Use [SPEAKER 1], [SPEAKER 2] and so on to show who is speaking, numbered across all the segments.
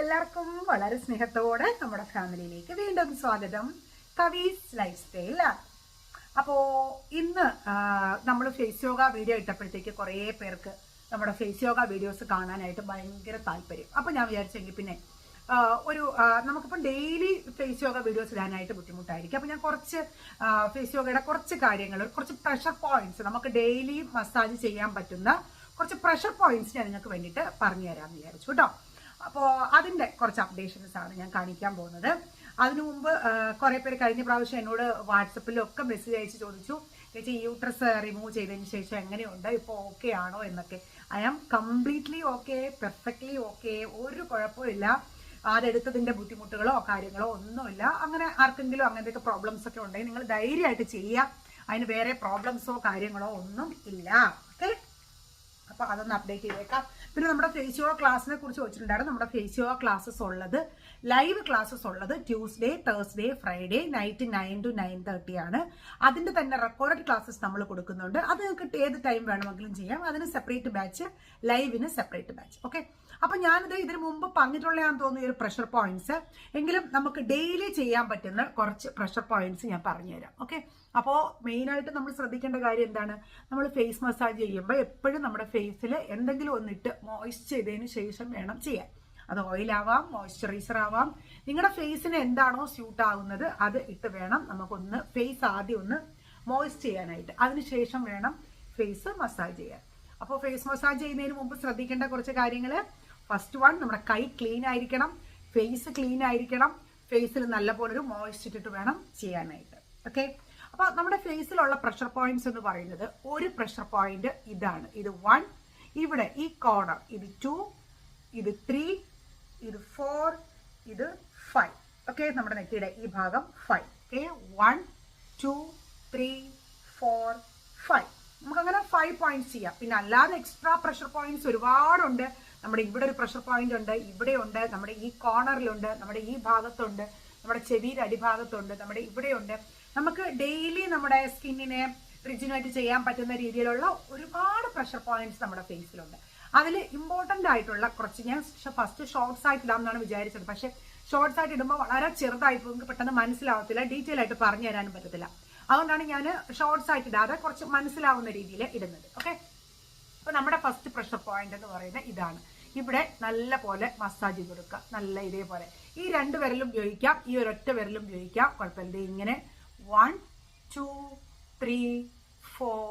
[SPEAKER 1] എല്ലാവർക്കും വളരെ സ്നേഹത്തോടെ നമ്മുടെ ഫാമിലിയിലേക്ക് വീണ്ടും സ്വാഗതം. Kavees lifestyle. അപ്പോൾ ഇന്ന് നമ്മൾ ഫേസ് യോഗ വീഡിയോ ഇട്ടപ്പോഴത്തേക്ക് കുറേ പേർക്ക് നമ്മുടെ ഫേസ് യോഗ വീഡിയോസ് കാണാനായിട്ട് ഭയങ്കര താല്പര്യം. അപ്പോൾ ഞാൻ വിചാരിച്ചെങ്കിൽ പിന്നെ ഒരു നമുക്കിപ്പം ഡെയിലി ഫേസ് യോഗ വീഡിയോസ് ഇടാനായിട്ട് ബുദ്ധിമുട്ടായിരിക്കും. അപ്പോൾ ഞാൻ കുറച്ച് ഫേസ് യോഗയുടെ കുറച്ച് കാര്യങ്ങൾ കുറച്ച് പ്രഷർ പോയിന്റ്സ് നമുക്ക് ഡെയിലി മസാജ് ചെയ്യാൻ പറ്റുന്ന കുറച്ച് പ്രഷർ പോയിന്റ്സ് ഞാൻ നിങ്ങൾക്ക് വേണ്ടിയിട്ട് പറഞ്ഞു തരാമെന്ന് വിചാരിച്ചു. കേട്ടോ? അപ്പോൾ അതിന്റെ കുറച്ച് അപ്ഡേഷൻസ് ആണ് ഞാൻ കാണിക്കാൻ പോകുന്നത്. അതിനു മുമ്പ് കുറേ പേര് കഴിഞ്ഞ പ്രാവശ്യം എന്നോട് വാട്സപ്പിലൊക്കെ മെസ്സേജ് അയച്ച് ചോദിച്ചു ചേച്ചി യൂട്രസ് റിമൂവ് ചെയ്തതിന് ശേഷം എങ്ങനെയുണ്ട്? ഇപ്പോൾ ഓക്കെ ആണോ? എന്നൊക്കെ. I am completely okay perfectly okay ഒരു കുഴപ്പമില്ല അതെടുത്തതിന്റെ ബുദ്ധിമുട്ടുകളോ കാര്യങ്ങളോ ഒന്നുമില്ല. അങ്ങനെ ആർക്കെങ്കിലും അങ്ങനത്തെയൊക്കെ പ്രോബ്ലംസ് ഒക്കെ ഉണ്ടെങ്കിൽ നിങ്ങൾ ധൈര്യമായിട്ട് ചെയ്യുക. അതിന് വേറെ പ്രോബ്ലംസോ കാര്യങ്ങളോ ഒന്നും ഇല്ല. ഓക്കെ അപ്പൊ അതൊന്ന് അപ്ഡേറ്റ് ചെയ്തേക്കാം. പിന്നെ നമ്മുടെ ഫേസ് യോഗ ക്ലാസ്സിനെ കുറിച്ച് ചോദിച്ചിട്ടുണ്ടായിരുന്നു. നമ്മുടെ ഫേസ് യോഗ ക്ലാസ്സസ് ഉള്ളത് ലൈവ് ക്ലാസ്സസ് ഉള്ളത് Tuesday Thursday Friday night nine to nine thirty ആണ്. അതിന്റെ തന്നെ റെക്കോർഡ് ക്ലാസ്സസ് നമ്മൾ കൊടുക്കുന്നുണ്ട്. അത് നിങ്ങൾക്ക് ഏത് ടൈം വേണമെങ്കിലും ചെയ്യാം. അതിന് സെപ്പറേറ്റ് ബാച്ച് ലൈവിന് സെപ്പറേറ്റ് ബാച്ച് ഓക്കെ അപ്പൊ ഞാനിത് ഇതിനു മുമ്പ് പറഞ്ഞിട്ടുള്ളതാണെന്ന് തോന്നുന്നു ഒരു പ്രഷർ പോയിന്റ്സ് എങ്കിലും നമുക്ക് ഡെയിലി ചെയ്യാൻ പറ്റുന്ന കുറച്ച് പ്രഷർ പോയിന്റ്സ് ഞാൻ പറഞ്ഞുതരാം. ഓക്കെ അപ്പോൾ മെയിനായിട്ട് നമ്മൾ ശ്രദ്ധിക്കേണ്ട കാര്യം എന്താണ്? നമ്മൾ ഫേസ് മസാജ് ചെയ്യുമ്പോൾ എപ്പോഴും നമ്മുടെ ഫേസിൽ എന്തെങ്കിലും ഒന്നിട്ട് മോയ്സ്ചർ ചെയ്തതിന് ശേഷം വേണം ചെയ്യാൻ. അത് ഓയിലാവാം മോയ്സ്ചറൈസർ ആവാം. നിങ്ങളുടെ ഫേസിന് എന്താണോ സ്യൂട്ട് ആവുന്നത് അത് ഇട്ട് വേണം നമുക്കൊന്ന് ഫേസ് ആദ്യം ഒന്ന് മോയ്സ്റ്റ് ചെയ്യാനായിട്ട്. അതിനുശേഷം വേണം ഫേസ് മസാജ് ചെയ്യാൻ. അപ്പോൾ ഫേസ് മസാജ് ചെയ്യുന്നതിന് മുമ്പ് ശ്രദ്ധിക്കേണ്ട കുറച്ച് കാര്യങ്ങൾ ഫസ്റ്റ് വൺ നമ്മുടെ കൈ ക്ലീൻ ആയിരിക്കണം. ഫേസ് ക്ലീൻ ആയിരിക്കണം. ഫേസിൽ നല്ലപോലെ ഒരു മോയ്സ്റ്റ് ഇട്ടിട്ട് വേണം ചെയ്യാനായിട്ട്. ഓക്കെ അപ്പൊ നമ്മുടെ ഫേസിലുള്ള പ്രഷർ പോയിന്റ്സ് എന്ന് പറയുന്നത് ഒരു പ്രഷർ പോയിന്റ് ഇതാണ്. ഇത് വൺ ഇവിടെ ഈ കോർണർ ഇത് ടു ഇത് ത്രീ ഇത് ഫോർ ഇത് ഫൈവ് ഓക്കെ നമ്മുടെ നെറ്റിയുടെ ഈ ഭാഗം five okay one two three four five നമുക്കങ്ങനെ ഫൈവ് പോയിന്റ്സ് ചെയ്യാം. പിന്നെ അല്ലാതെ എക്സ്ട്രാ പ്രഷർ പോയിന്റ്സ് ഒരുപാടുണ്ട്. നമ്മുടെ ഇവിടെ ഒരു പ്രഷർ പോയിന്റ് ഉണ്ട് ഇവിടെ ഉണ്ട് നമ്മുടെ ഈ കോർണറിലുണ്ട് നമ്മുടെ ഈ ഭാഗത്തുണ്ട് നമ്മുടെ ചെവിയുടെ അടിഭാഗത്തുണ്ട് നമ്മുടെ ഇവിടെയുണ്ട്. നമുക്ക് ഡെയിലി നമ്മുടെ സ്കിന്നിനെ റിജിനേറ്റ് ചെയ്യാൻ പറ്റുന്ന രീതിയിലുള്ള ഒരുപാട് പ്രഷർ പോയിന്റ്സ് നമ്മുടെ ഫേസിലുണ്ട് അതിൽ ഇമ്പോർട്ടന്റ് ആയിട്ടുള്ള കുറച്ച് ഞാൻ ഫസ്റ്റ് ഷോർട്സ് ആയിട്ട് ഇടാമെന്നാണ് വിചാരിച്ചത്. പക്ഷേ ഷോർട്സ് ആയിട്ട് ഇടുമ്പോൾ വളരെ ചെറുതായിട്ട് നിങ്ങൾക്ക് പെട്ടെന്ന് മനസ്സിലാവത്തില്ല. ഡീറ്റെയിൽ ആയിട്ട് പറഞ്ഞു തരാനും പറ്റത്തില്ല. അതുകൊണ്ടാണ് ഞാൻ ഷോർട്സ് ആയിട്ട് ഇടാതെ കുറച്ച് മനസ്സിലാവുന്ന രീതിയിൽ ഇടുന്നത്. ഓക്കെ അപ്പൊ നമ്മുടെ ഫസ്റ്റ് പ്രഷർ പോയിന്റ് എന്ന് പറയുന്നത് ഇതാണ്. ഇവിടെ നല്ല പോലെ മസാജ് കൊടുക്കുക. നല്ല ഇതേപോലെ. ഈ രണ്ട് വിരലും ഉപയോഗിക്കാം. ഈ ഒരൊറ്റ വിരലും ഉപയോഗിക്കാം. കുഴപ്പമില്ല. ഇങ്ങനെ one two three four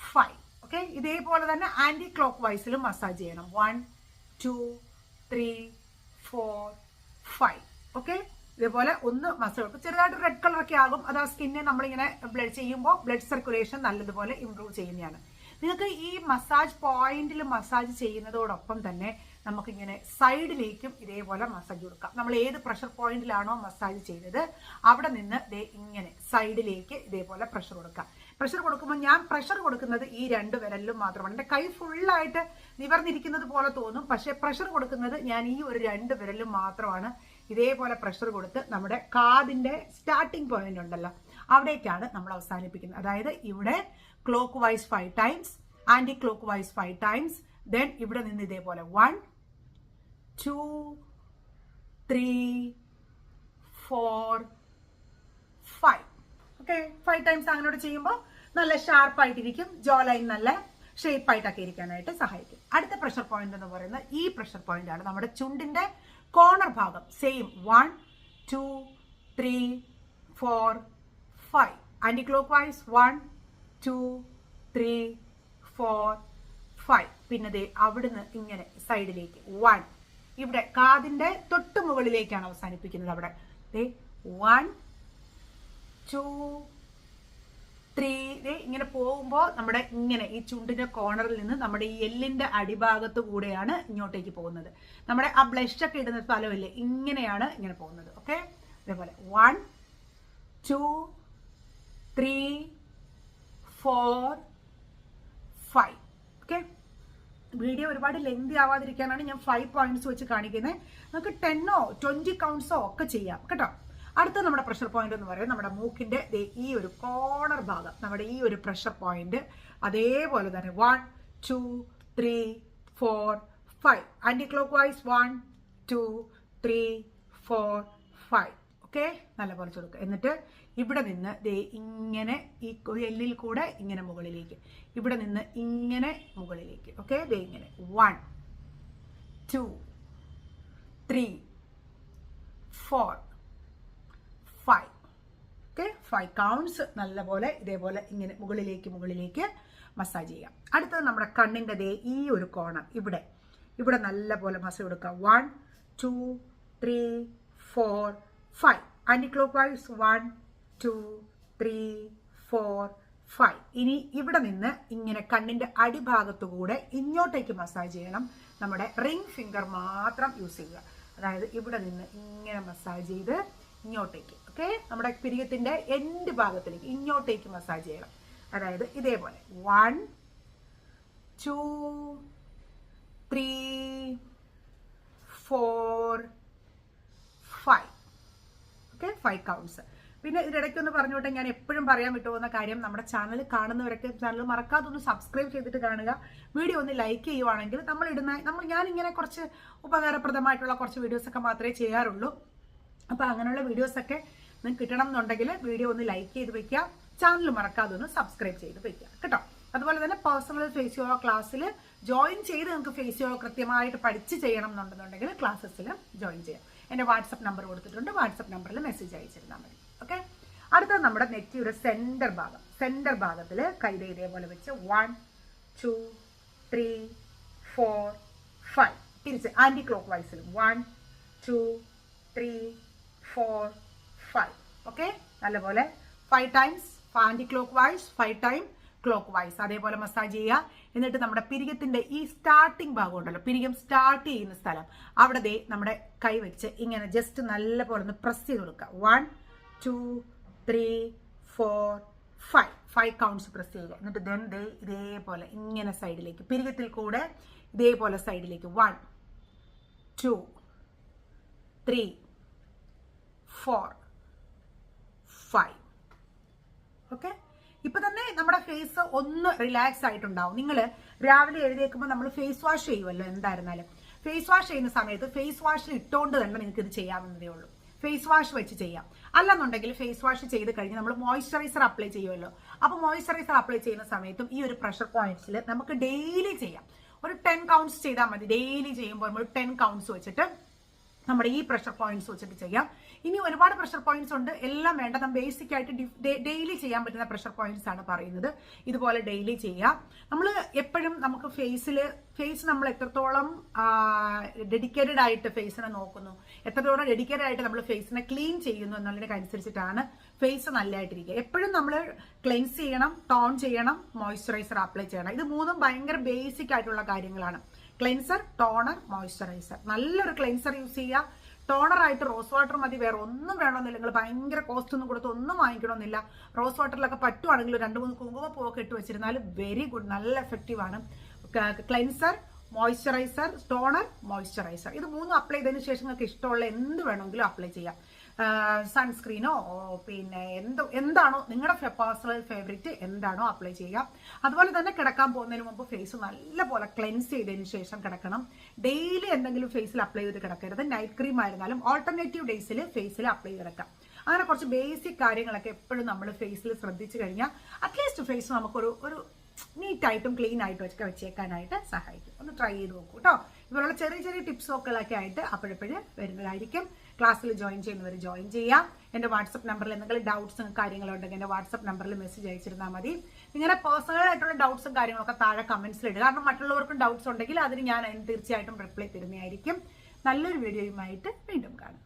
[SPEAKER 1] five okay ഇതേപോലെ തന്നെ ആന്റി ക്ലോക്ക് വൈസിലും മസാജ് ചെയ്യണം. One two three four five okay ഇതേപോലെ ഒന്ന് മസാജ് ഇപ്പോൾ ചെറുതായിട്ട് റെഡ് കളറൊക്കെ ആകും. അത് ആ സ്കിന്നെ നമ്മളിങ്ങനെ ബ്ലഡ് ചെയ്യുമ്പോൾ ബ്ലഡ് സർക്കുലേഷൻ നല്ലതുപോലെ ഇമ്പ്രൂവ് ചെയ്യുന്നതാണ്. നിങ്ങൾക്ക് ഈ മസാജ് പോയിന്റിൽ മസാജ് ചെയ്യുന്നതോടൊപ്പം തന്നെ നമുക്കിങ്ങനെ സൈഡിലേക്കും ഇതേപോലെ മസാജ് കൊടുക്കാം. നമ്മൾ ഏത് പ്രഷർ പോയിന്റിലാണോ മസാജ് ചെയ്തത് അവിടെ നിന്ന് ദേ ഇങ്ങനെ സൈഡിലേക്ക് ഇതേപോലെ പ്രഷർ കൊടുക്കാം. പ്രഷർ കൊടുക്കുമ്പോൾ ഞാൻ പ്രഷർ കൊടുക്കുന്നത് ഈ രണ്ട് വിരലിലും മാത്രമാണ്. എന്റെ കൈ ഫുള്ളായിട്ട് നിവർന്നിരിക്കുന്നത് പോലെ തോന്നും പക്ഷേ പ്രഷർ കൊടുക്കുന്നത് ഞാൻ ഈ ഒരു രണ്ട് വിരലിലും മാത്രമാണ്. ഇതേപോലെ പ്രഷർ കൊടുത്ത് നമ്മുടെ കാതിന്റെ സ്റ്റാർട്ടിംഗ് പോയിന്റ് ഉണ്ടല്ലോ അവിടേക്കാണ് നമ്മൾ അവസാനിപ്പിക്കുന്നത്. അതായത് ഇവിടെ clockwise five times anticlockwise five times then ഇവിടെ നിന്ന് ഇതേപോലെ one two three four five okay five times അങ്ങനോട് ചെയ്യുമ്പോൾ നല്ല ഷാർപ്പായിട്ടിരിക്കും ജോ ലൈൻ നല്ല ഷേപ്പ് ആയിട്ടൊക്കെ ഇരിക്കാനായിട്ട് സഹായിക്കും. അടുത്ത പ്രഷർ പോയിന്റ് എന്ന് പറയുന്നത് ഈ പ്രഷർ പോയിന്റ് ആണ് നമ്മുടെ ചുണ്ടിന്റെ കോർണർ ഭാഗം. Same one two three four five anticlockwise one two three four five പിന്നെ ദേ അവിടുന്ന് ഇങ്ങനെ സൈഡിലേക്ക്. വൺ ഇവിടെ കാതിന്റെ തൊട്ട് മുകളിലേക്കാണ് അവസാനിപ്പിക്കുന്നത് അവിടെ. ദേ വൺ ടു ത്രീ ഇങ്ങനെ പോകുമ്പോൾ നമ്മുടെ ഇങ്ങനെ ഈ ചുണ്ടിന്റെ കോർണറിൽ നിന്ന് നമ്മുടെ ഈ എല്ലിന്റെ അടിഭാഗത്ത് കൂടെയാണ് ഇങ്ങോട്ടേക്ക് പോകുന്നത്. നമ്മുടെ ആ ബ്ലഷ് ഒക്കെ ഇടുന്ന സ്ഥലമില്ലേ? ഇങ്ങനെയാണ് ഇങ്ങനെ പോകുന്നത്. ഓക്കെ അതേപോലെ. One two three four five okay video ഒരുപാട് ലെങ്തി ആവാതിരിക്കാനാണ് ഞാൻ ഫൈവ് പോയിന്റ്സ് വെച്ച് കാണിക്കുന്നത് നമുക്ക് ടെന്നോ ട്വന്റി കൗണ്ട്സോ ഒക്കെ ചെയ്യാം. കേട്ടോ? അടുത്ത നമ്മുടെ പ്രഷർ പോയിന്റ് എന്ന് പറയുന്നത് നമ്മുടെ മൂക്കിന്റെ ഈ ഒരു കോർണർ ഭാഗം നമ്മുടെ ഈ ഒരു പ്രഷർ പോയിന്റ് അതേപോലെ തന്നെ one two three four five anticlockwise one two three four five okay നല്ല പോലെ ചുരുക്കുക എന്നിട്ട് ഇവിടെ നിന്ന് ദേ ഇങ്ങനെ ഈ എല്ലിൽ കൂടെ ഇങ്ങനെ മുകളിലേക്ക്. ഇവിടെ നിന്ന് ഇങ്ങനെ മുകളിലേക്ക്. ഓക്കെ ദേ ഇങ്ങനെ. One two three four five okay five counts നല്ലപോലെ ഇതേപോലെ ഇങ്ങനെ മുകളിലേക്ക് മുകളിലേക്ക് മസാജ് ചെയ്യാം. അടുത്തത് നമ്മുടെ കണ്ണിന്റെ ദേ ഈ ഒരു കോണർ ഇവിടെ. ഇവിടെ നല്ലപോലെ മസാജ് കൊടുക്കുക one two three four five anticlockwise one two three four five ഇനി ഇവിടെ നിന്ന് ഇങ്ങനെ കണ്ണിന്റെ അടിഭാഗത്തുകൂടെ ഇങ്ങോട്ടേക്ക് മസാജ് ചെയ്യണം. നമ്മുടെ റിംഗ് ഫിംഗർ മാത്രം യൂസ് ചെയ്യുക. അതായത് ഇവിടെ നിന്ന് ഇങ്ങനെ മസാജ് ചെയ്ത് ഇങ്ങോട്ടേക്ക്. ഓക്കെ നമ്മുടെ പിരിയത്തിന്റെ എൻഡ് ഭാഗത്തിലേക്ക് ഇങ്ങോട്ടേക്ക് മസാജ് ചെയ്യണം. അതായത് ഇതേപോലെ. One two three four okay five counts പിന്നെ ഇതിടയ്ക്ക് ഒന്ന് പറഞ്ഞോട്ടെ ഞാൻ എപ്പോഴും പറയാൻ വിട്ടുപോകുന്ന കാര്യം നമ്മുടെ ചാനൽ കാണുന്നവരൊക്കെ ചാനൽ മറക്കാതെ ഒന്ന് സബ്സ്ക്രൈബ് ചെയ്തിട്ട് കാണുക. വീഡിയോ ഒന്ന് ലൈക്ക് ചെയ്യുവാണെങ്കിൽ നമ്മൾ ഇടുന്ന നമ്മൾ ഞാൻ ഇങ്ങനെ കുറച്ച് ഉപകാരപ്രദമായിട്ടുള്ള കുറച്ച് വീഡിയോസ് ഒക്കെ മാത്രമേ ചെയ്യാറുള്ളൂ. അപ്പോൾ അങ്ങനെയുള്ള വീഡിയോസൊക്കെ നിങ്ങൾക്ക് കിട്ടണം എന്നുണ്ടെങ്കിൽ വീഡിയോ ഒന്ന് ലൈക്ക് ചെയ്ത് വെക്കുക ചാനൽ മറക്കാതെ ഒന്ന് സബ്സ്ക്രൈബ് ചെയ്ത് വെക്കുക കേട്ടോ? അതുപോലെ തന്നെ പേഴ്സണൽ ഫേസ് യോഗ ക്ലാസ്സിൽ ജോയിൻ ചെയ്ത് നിങ്ങൾക്ക് ഫേസ് യോഗ കൃത്യമായിട്ട് പഠിച്ച് ചെയ്യണം എന്നുണ്ടെന്നുണ്ടെങ്കിൽ ക്ലാസ്സസിൽ ജോയിൻ ചെയ്യാം. എന്റെ വാട്സപ്പ് നമ്പർ കൊടുത്തിട്ടുണ്ട്. വാട്സപ്പ് നമ്പറിൽ മെസ്സേജ് അയച്ചിരുന്നാൽ മതി. ഓക്കെ അടുത്തത് നമ്മുടെ നെറ്റിയുടെ സെന്റർ ഭാഗം. സെന്റർ ഭാഗത്തിൽ കൈത ഇതേപോലെ വെച്ച് one two three four five തിരിച്ച് ആന്റി ക്ലോക്ക് വൈസിൽ one two three four five okay നല്ലപോലെ five times anticlockwise five time clockwise അതേപോലെ മസാജ് ചെയ്യുക. എന്നിട്ട് നമ്മുടെ പിരികത്തിന്റെ ഈ സ്റ്റാർട്ടിംഗ് ഭാഗം ഉണ്ടല്ലോ പിരികം സ്റ്റാർട്ട് ചെയ്യുന്ന സ്ഥലം. അവിടെ ദേ നമ്മുടെ കൈ വെച്ച് ഇങ്ങനെ ജസ്റ്റ് നല്ല പോലെ ഒന്ന് പ്രസ് ചെയ്ത് കൊടുക്കുക. One two three four five five counts press ചെയ്യുക. എന്നിട്ട് ദെൻ ദേ ഇതേപോലെ ഇങ്ങനെ സൈഡിലേക്ക് പിരികത്തിൽ കൂടെ ഇതേപോലെ സൈഡിലേക്ക് one two three four five okay ഇപ്പൊ തന്നെ നമ്മുടെ ഫേസ് ഒന്ന് റിലാക്സ് ആയിട്ടുണ്ടാവും. നിങ്ങൾ രാവിലെ എഴുതിയേക്കുമ്പോൾ നമ്മൾ ഫേസ് വാഷ് ചെയ്യുമല്ലോ എന്തായിരുന്നാലും. ഫേസ് വാഷ് ചെയ്യുന്ന സമയത്ത് ഫേസ് വാഷിൽ ഇട്ടുകൊണ്ട് തന്നെ നിങ്ങൾക്ക് ഇത് ചെയ്യാവുന്നതേ ഉള്ളൂ. ഫേസ് വാഷ് വെച്ച് ചെയ്യാം. അല്ലെന്നുണ്ടെങ്കിൽ ഫേസ് വാഷ് ചെയ്ത് കഴിഞ്ഞ് നമ്മൾ മോയ്സ്ചറൈസർ അപ്ലൈ ചെയ്യുമല്ലോ അപ്പോൾ മോയ്സ്ചറൈസർ അപ്ലൈ ചെയ്യുന്ന സമയത്തും ഈ ഒരു പ്രഷർ പോയിന്റ്സിൽ നമുക്ക് ഡെയിലി ചെയ്യാം. ഒരു ടെൻ കൗണ്ട്സ് ചെയ്താൽ മതി. ഡെയിലി ചെയ്യുമ്പോൾ നമ്മൾ ടെൻ കൗണ്ട്സ് വെച്ചിട്ട് നമ്മുടെ ഈ പ്രഷർ പോയിന്റ്സ് വെച്ചിട്ട് ചെയ്യാം. ഇനി ഒരുപാട് പ്രഷർ പോയിന്റ്സ് ഉണ്ട്. എല്ലാം വേണ്ട. നമ്മൾ ബേസിക് ആയിട്ട് ഡെയിലി ചെയ്യാൻ പറ്റുന്ന പ്രഷർ പോയിന്റ്സ് ആണ് പറയുന്നത്. ഇതുപോലെ ഡെയിലി ചെയ്യാം. നമ്മൾ എപ്പോഴും നമുക്ക് ഫേസിൽ ഫേസ് നമ്മൾ എത്രത്തോളം ഡെഡിക്കേറ്റഡ് ആയിട്ട് ഫേസിനെ നോക്കുന്നു. എത്രത്തോളം ഡെഡിക്കേറ്റഡ് ആയിട്ട് നമ്മൾ ഫേസിനെ ക്ലീൻ ചെയ്യുന്നു എന്നുള്ളതിനൊക്കെ അനുസരിച്ചിട്ടാണ് ഫേസ് നല്ലതായിട്ടിരിക്കുക. എപ്പോഴും നമ്മൾ ക്ലെൻസ് ചെയ്യണം ടോൺ ചെയ്യണം മോയ്സ്ചറൈസർ അപ്ലൈ ചെയ്യണം. ഇത് മൂന്നും ഭയങ്കര ബേസിക് ആയിട്ടുള്ള കാര്യങ്ങളാണ്. ക്ലെൻസർ ടോണർ മോയ്സ്ചറൈസർ നല്ലൊരു ക്ലെൻസർ യൂസ് ചെയ്യുക. ടോണറായിട്ട് റോസ് വാട്ടർ മതി. വേറെ ഒന്നും വേണമെന്നില്ല. നിങ്ങൾ ഭയങ്കര കോസ്റ്റ് ഒന്നും കൊടുത്ത് ഒന്നും വാങ്ങിക്കണമെന്നില്ല. റോസ് വാട്ടറിലൊക്കെ പറ്റുവാണെങ്കിൽ രണ്ട് മൂന്ന് കുങ്കുമപ്പൂവൊക്കെ ഇട്ട് വെച്ചിരുന്നാൽ വെരി ഗുഡ് നല്ല എഫക്റ്റീവ് ആണ്. ക്ലെൻസർ മോയ്സ്ചറൈസർ ടോണർ മോയ്സ്ചറൈസർ ഇത് മൂന്നും അപ്ലൈ ചെയ്തതിന് ശേഷം നിങ്ങൾക്ക് ഇഷ്ടമുള്ള എന്ത് വേണമെങ്കിലും അപ്ലൈ ചെയ്യാം. സൺസ്ക്രീനോ പിന്നെ എന്ത് എന്താണോ നിങ്ങളുടെ പേഴ്സണൽ ഫേവറേറ്റ് എന്താണോ അപ്ലൈ ചെയ്യുക അതുപോലെ തന്നെ കിടക്കാൻ പോകുന്നതിന് മുമ്പ് ഫേസ് നല്ലപോലെ ക്ലെൻസ് ചെയ്തതിന് ശേഷം കിടക്കണം. ഡെയിലി എന്തെങ്കിലും ഫേസിൽ അപ്ലൈ ചെയ്ത് കിടക്കരുത്. നൈറ്റ് ക്രീം ആയിരുന്നാലും ഓൾട്ടർനേറ്റീവ് ഡേയ്സിൽ ഫേസിൽ അപ്ലൈ ചെയ്ത് കിടക്കാം. അങ്ങനെ കുറച്ച് ബേസിക് കാര്യങ്ങളൊക്കെ എപ്പോഴും നമ്മൾ ഫേസിൽ ശ്രദ്ധിച്ചു കഴിഞ്ഞാൽ അറ്റ്ലീസ്റ്റ് ഫേസ് നമുക്കൊരു ഒരു നീറ്റായിട്ടും ക്ലീൻ ആയിട്ടും ഒക്കെ വെച്ചേക്കാനായിട്ട് സഹായിക്കും. ഒന്ന് ട്രൈ ചെയ്ത് നോക്കൂ കേട്ടോ ഇവരുള്ള ചെറിയ ചെറിയ ടിപ്സൊക്കെ ആയിട്ട് അപ്പോഴപ്പോഴും വരുന്നതായിരിക്കും. ക്ലാസ്സിൽ ജോയിൻ ചെയ്യുന്നവർ ജോയിൻ ചെയ്യാം. എന്റെ വാട്സപ്പ് നമ്പറിൽ എന്തെങ്കിലും ഡൗട്ട്സും കാര്യങ്ങളും ഉണ്ടെങ്കിൽ എന്റെ വാട്സപ്പ് നമ്പറിൽ മെസ്സേജ് അയച്ചിരുന്നാൽ മതി. നിങ്ങളുടെ പേഴ്സണൽ ആയിട്ടുള്ള ഡൗട്ട്സും കാര്യങ്ങളൊക്കെ താഴെ കമൻസിൽ ഇടുക. കാരണം മറ്റുള്ളവർക്കും ഡൗട്ട്സ് ഉണ്ടെങ്കിൽ അതിന് ഞാൻ അതിന് തീർച്ചയായിട്ടും റിപ്ലൈ തരുന്നതായിരിക്കും. നല്ലൊരു വീഡിയോയുമായിട്ട് വീണ്ടും കാണാം.